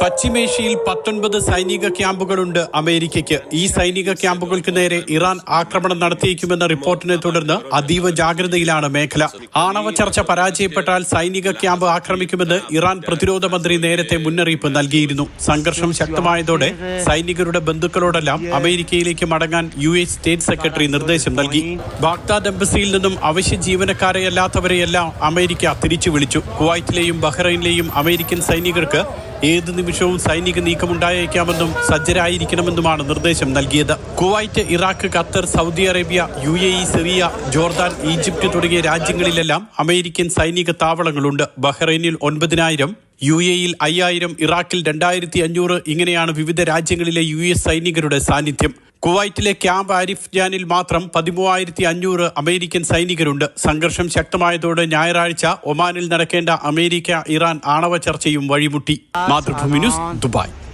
പശ്ചിമേഷ്യയിൽ പത്തൊൻപത് സൈനിക ക്യാമ്പുകളുണ്ട് അമേരിക്കയ്ക്ക്. ഈ സൈനിക ക്യാമ്പുകൾക്ക് നേരെ ഇറാൻ ആക്രമണം നടത്തിയേക്കുമെന്ന റിപ്പോർട്ടിനെ തുടർന്ന് അതീവ ജാഗ്രതയിലാണ് മേഖല. ആണവ ചർച്ച പരാജയപ്പെട്ടാൽ സൈനിക ക്യാമ്പ് ആക്രമിക്കുമെന്ന് ഇറാൻ പ്രതിരോധ മന്ത്രി നേരത്തെ മുന്നറിയിപ്പ് നൽകിയിരുന്നു. സംഘർഷം ശക്തമായതോടെ സൈനികരുടെ ബന്ധുക്കളോടെല്ലാം അമേരിക്കയിലേക്ക് മടങ്ങാൻ യു എസ് സ്റ്റേറ്റ് സെക്രട്ടറി നിർദ്ദേശം നൽകി. ബാഗ്ദാദ് എംബസിയിൽ നിന്നും അവശ്യ ജീവനക്കാരെയല്ലാത്തവരെയെല്ലാം അമേരിക്ക തിരിച്ചു വിളിച്ചു കുവൈറ്റിലെയും ബഹ്റൈനിലെയും അമേരിക്കൻ സൈനികർക്ക് ഏത് നിമിഷവും സൈനിക നീക്കമുണ്ടായേക്കാമെന്നും സജ്ജരായിരിക്കണമെന്നുമാണ് നിർദ്ദേശം നൽകിയത്. Kuwait Iraq Qatar Saudi Arabia U A E Syria Jordan Egypt തുടങ്ങിയ രാജ്യങ്ങളിലെല്ലാം അമേരിക്കൻ സൈനിക താവളങ്ങളുണ്ട്. ബഹ്റൈനിൽ ഒൻപതിനായിരം യു എയിൽ അയ്യായിരം ഇറാഖിൽ രണ്ടായിരത്തി അഞ്ഞൂറ് ഇങ്ങനെയാണ് വിവിധ രാജ്യങ്ങളിലെ യു എസ് സൈനികരുടെ സാന്നിധ്യം. കുവൈറ്റിലെ ക്യാമ്പ് ആരിഫ് ജാനിൽ മാത്രം പതിമൂവായിരത്തി അഞ്ഞൂറ് അമേരിക്കൻ സൈനികരുണ്ട്. സംഘർഷം ശക്തമായതോടെ ഞായറാഴ്ച ഒമാനിൽ നടക്കേണ്ട അമേരിക്ക ഇറാൻ ആണവ ചർച്ചയും വഴിമുട്ടി. Mathrubhumi news Dubai.